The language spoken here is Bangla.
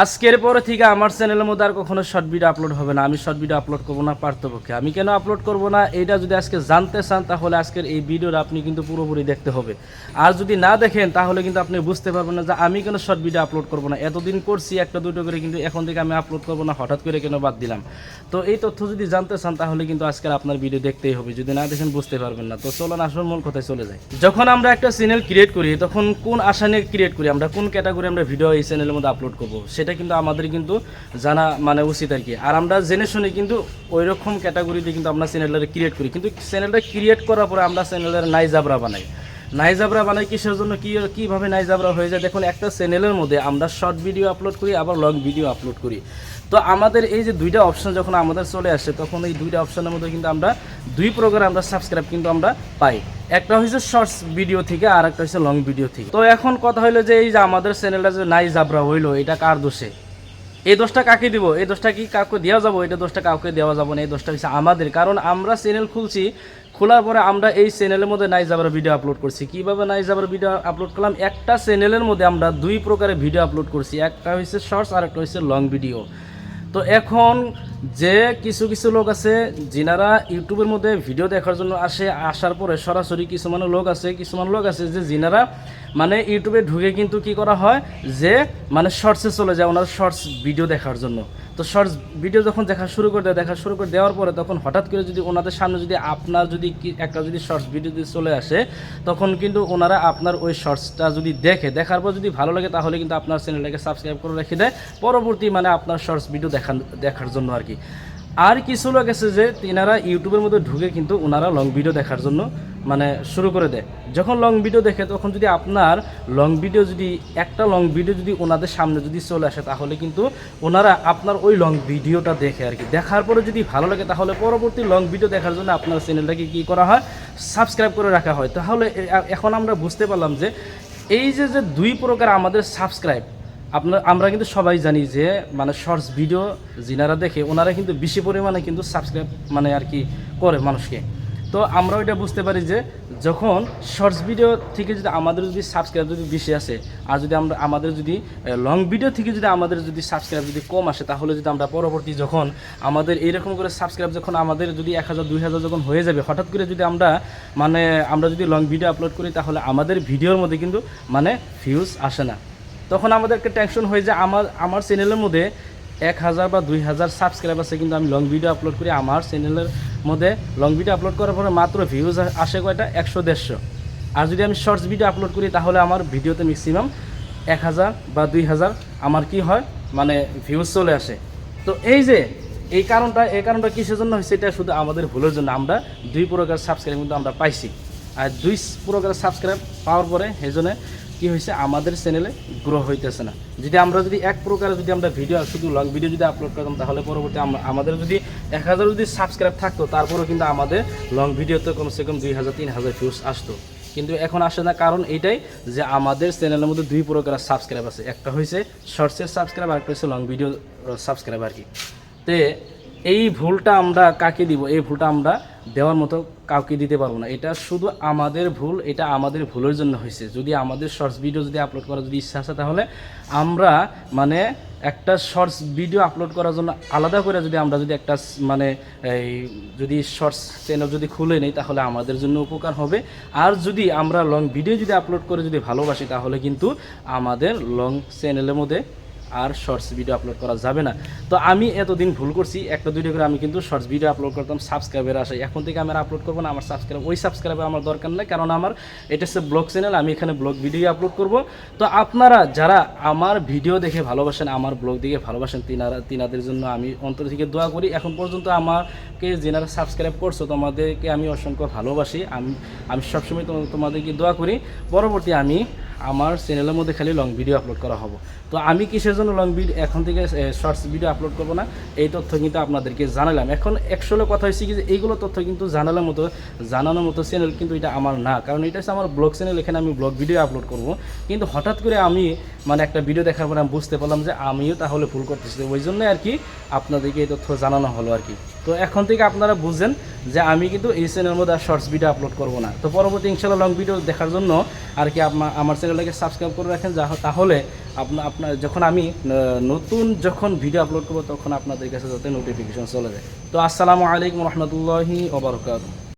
আজকের পরে থেকে আমার চ্যানেলের মধ্যে আর কখনো শর্ট ভিডিও আপলোড হবে না। আমি শর্ট ভিডিও আপলোড করব না পার্থপক্ষে। আমি কেন আপলোড করব না? এটা যদি আজকে জানতে চান, তাহলে আজকের এই ভিডিওটা আপনি কিন্তু পুরোপুরি দেখতে হবে। আর যদি না দেখেন, তাহলে কিন্তু আপনি বুঝতে পারবেন না যে আমি কেন শর্ট ভিডিও আপলোড করব না। এতদিন করছি, একটা, দুটো করে, কিন্তু এখন থেকে আমি আপলোড করব না, হঠাৎ করে কেন বাদ দিলাম? তো এই তথ্য যদি জানতে চান, তাহলে কিন্তু আজকের আপনার ভিডিও দেখতেই হবে। যদি না দেখেন, বুঝতে পারবেন না। তো চলুন, আসল মূল কথায় চলে যায় যখন আমরা একটা চ্যানেল ক্রিয়েট করি, তখন কোন আশা নিয়ে ক্রিয়েট করি? আমরা কোন ক্যাটাগরি আমরা ভিডিও এই চ্যানেলের মধ্যে আপলোড করব? সেটা কিন্তু আমাদের কিন্তু জানা মানে উচিত আর কি। আর আমরা জেনে শুনে কিন্তু ওই রকম ক্যাটাগরিতে কিন্তু আমরা চ্যানেলটা ক্রিয়েট করি। কিন্তু চ্যানেলটা ক্রিয়েট করার পরে আমরা চ্যানেলের নাই জাবরা বানাই। নাইজাবরা বানাই কিসের জন্য? কী, কীভাবে নাইজাবরা হয়ে যায়? দেখুন, একটা চ্যানেলের মধ্যে আমরা শর্ট ভিডিও আপলোড করি, আবার লং ভিডিও আপলোড করি। তো আমাদের এই যে দুইটা অপশন যখন আমাদের চলে আসে, তখন এই দুইটা অপশনের মধ্যে কিন্তু আমরা দুই প্রকার আমরা সাবস্ক্রাইব কিন্তু আমরা পাই। একটা হচ্ছে শর্টস ভিডিও থেকে আর একটা হচ্ছে লং ভিডিও থেকে। তো এখন কথা হলো যে এই যে আমাদের চ্যানেলটা যে নাই জাবরা হইল, এটা কার দোষে? এই দোষটা কাকে দিব? এই দোষটা কি কাউকে দেওয়া যাব? এটা দোষটা কাউকে দেওয়া যাব না, এই দোষটা হচ্ছে আমাদের। কারণ আমরা চ্যানেল খুলছি, খোলার পরে আমরা এই চ্যানেলের মধ্যে নাই যাবার ভিডিও আপলোড করছি। কীভাবে নাই যাবার ভিডিও আপলোড করলাম? একটা চ্যানেলের মধ্যে আমরা দুই প্রকারের ভিডিও আপলোড করছি। একটা হচ্ছে শর্টস আর একটা হচ্ছে লং ভিডিও তো এখন যে কিছু কিছু লোক আছে, যিনারা ইউটিউবের মধ্যে ভিডিও দেখার জন্য আসে, আসার পরে সরাসরি কিছুমান লোক আছে কিছুমান লোক আছে যে যিনারা মানে ইউটিউবে ঢুকে কিন্তু কি করা হয় যে মানে শর্টসে চলে যায় ওনার শর্টস ভিডিও দেখার জন্য। তো শর্টস ভিডিও যখন দেখা শুরু করে দেয়, দেখা শুরু করে দেওয়ার পরে তখন হঠাৎ করে যদি ওনাদের সামনে যদি আপনার যদি একটা যদি শর্টস ভিডিও যদি চলে আসে, তখন কিন্তু ওনারা আপনার ওই শর্টসটা যদি দেখে, দেখার পর যদি ভালো লাগে তাহলে কিন্তু আপনার চ্যানেলটাকে সাবস্ক্রাইব করে রেখে দেয়। পরবর্তী মানে আপনার শর্টস ভিডিও দেখান, দেখার জন্য আর কি। আর কিছু লোক আছে যে তিনারা ইউটিউবের মধ্যে ঢুকে কিন্তু ওনারা লং ভিডিও দেখার জন্য মানে শুরু করে দেয়। যখন লং ভিডিও দেখে, তখন যদি আপনার লং ভিডিও যদি, একটা লং ভিডিও যদি ওনাদের সামনে যদি চলে আসে, তাহলে কিন্তু ওনারা আপনার ওই লং ভিডিওটা দেখে আর কি। দেখার পরে যদি ভালো লাগে, তাহলে পরবর্তী লং ভিডিও দেখার জন্য আপনার চ্যানেলটাকে কী করা হয়? সাবস্ক্রাইব করে রাখা হয়। তাহলে এখন আমরা বুঝতে পারলাম যে, এই যে যে দুই প্রকার আমাদের সাবস্ক্রাইব আপনার, আমরা কিন্তু সবাই জানি যে মানে শর্টস ভিডিও যিনারা দেখে, ওনারা কিন্তু বেশি পরিমাণে কিন্তু সাবস্ক্রাইব মানে আর কি করে মানুষকে। তো আমরা ওইটা বুঝতে পারি যে, যখন শর্টস ভিডিও থেকে যদি আমাদের যদি সাবস্ক্রাইব যদি বেশি আসে, আর যদি আমরা, আমাদের যদি লং ভিডিও থেকে যদি আমাদের যদি সাবস্ক্রাইব যদি কম আসে, তাহলে যদি আমরা পরবর্তী যখন আমাদের এইরকম করে সাবস্ক্রাইব যখন আমাদের যদি এক হাজার, দুই হাজার যখন হয়ে যাবে, হঠাৎ করে যদি আমরা মানে আমরা যদি লং ভিডিও আপলোড করি, তাহলে আমাদের ভিডিওর মধ্যে কিন্তু মানে ভিউজ আসে না। তখন আমাদেরকে টেনশন হয়ে যায় আমার আমার চ্যানেলের মধ্যে এক হাজার বা দুই হাজার সাবস্ক্রাইব আছে, কিন্তু আমি লং ভিডিও আপলোড করি। আমার চ্যানেলের মধ্যে লং ভিডিও আপলোড করার পরে মাত্র ভিউজ আসে কয়টা? একশো, দেড়শো। আর যদি আমি শর্টস ভিডিও আপলোড করি, তাহলে আমার ভিডিওতে ম্যাক্সিমাম এক হাজার বা দুই হাজার আমার কি হয়? মানে ভিউজ চলে আসে। তো এই যে, এই কারণটা এই কারণটা কিসের জন্য হয়েছে? এটা শুধু আমাদের ভুলের জন্য। আমরা দুই প্রকার সাবস্ক্রাইব কিন্তু আমরা পাইছি। আর দুই প্রকার সাবস্ক্রাইব পাওয়ার পরে, সেই জন্য কি হয়েছে? আমাদের চ্যানেলে গ্রো হইতেছে না। যদি আমরা যদি এক প্রকার যদি আমরা ভিডিও শুধু লং ভিডিও যদি আপলোড করতাম, তাহলে পরবর্তী আমাদের যদি এক হাজার যদি সাবস্ক্রাইব থাকতো, তারপরেও কিন্তু আমাদের লং ভিডিওতে কমসে কম দুই হাজার, তিন হাজার ভিউস আসতো। কিন্তু এখন আসে না, কারণ এটাই যে আমাদের চ্যানেলের মধ্যে দুই প্রকার সাবস্ক্রাইব আছে। একটা হয়েছে শর্টসের সাবস্ক্রাইব আর একটা হচ্ছে লং ভিডিও সাবস্ক্রাইব আর কি। তে এই ভুলটা আমরা কাকে দিব? এই ভুলটা আমরা দেওয়ার মতো কাউকে দিতে পারব না। এটা শুধু আমাদের ভুল, এটা আমাদের ভুলের জন্য হয়েছে। যদি আমাদের শর্টস ভিডিও যদি আপলোড করার যদি ইচ্ছা আছে তাহলে আমরা মানে একটা শর্টস ভিডিও আপলোড করার জন্য আলাদা করে যদি আমরা যদি একটা মানে এই যদি শর্টস চ্যানেল যদি খুলে নেই তাহলে আমাদের জন্য উপকার হবে। আর যদি আমরা লং ভিডিও যদি আপলোড করে যদি ভালোবাসি তাহলে কিন্তু আমাদের লং চ্যানেলের মধ্যে আর শর্টস ভিডিও আপলোড করা যাবে না। তো আমি এতদিন ভুল করছি, একটা দুইটা করে আমি কিন্তু শর্টস ভিডিও আপলোড করতাম সাবস্ক্রাইবের আশায় এখন থেকে আমি আপলোড করব না, আমার সাবস্ক্রাইব ওই সাবস্ক্রাইবার আমার দরকার নেই কারণ আমার এটা হচ্ছে ব্লগ চ্যানেল আমি এখানে ব্লগ ভিডিও আপলোড করব। তো আপনারা যারা আমার ভিডিও দেখে ভালোবাসেন, আমার ব্লগ দেখে ভালোবাসেন, তিনারা তিনাদের জন্য আমি অন্তর থেকে দোয়া করি। এখন পর্যন্ত আমাকে যেনারা সাবস্ক্রাইব করছ, তোমাদেরকে আমি অসংখ্য ভালোবাসি। আমি আমি সবসময় তোমা- তোমাদেরকে দোয়া করি। পরবর্তী আমি আমার চ্যানেলের মধ্যে খালি লং ভিডিও আপলোড করা হব। তো আমি কিসের জন্য লং ভিডিও এখন থেকে শর্টস ভিডিও আপলোড করব না, এই তথ্য কিন্তু আপনাদেরকে জানালাম। এখন একশোলে কথা হয়েছে কি যে, এইগুলো তথ্য কিন্তু জানানোর মতো জানানোর মতো চ্যানেল কিন্তু এটা আমার না। কারণ এটা হচ্ছে আমার ব্লগ চ্যানেল এখানে আমি ব্লগ ভিডিও আপলোড করব। কিন্তু হঠাৎ করে আমি মানে একটা ভিডিও দেখার পরে আমি বুঝতে পারলাম যে আমিও তাহলে ভুল করতেছি। ওই জন্যই আর কি আপনাদেরকে এই তথ্য জানানো হলো আর কি। তো এখন থেকে আপনারা বুঝেন যে আমি কিন্তু এই চ্যানেলের মধ্যে আর শর্টস ভিডিও আপলোড করব না। তো পরবর্তী ইনশাল্লাহ লং ভিডিও দেখার জন্য আর কি আমা- আমার চ্যানেলটাকে সাবস্ক্রাইব করে রাখেন যা তাহলে আপনার আপনার যখন আমি নতুন যখন ভিডিও আপলোড করব, তখন আপনাদের কাছে যাতে নোটিফিকেশন চলে যায়। তো আসসালামু আলাইকুম রহমতুল্লাহি ওবরকাত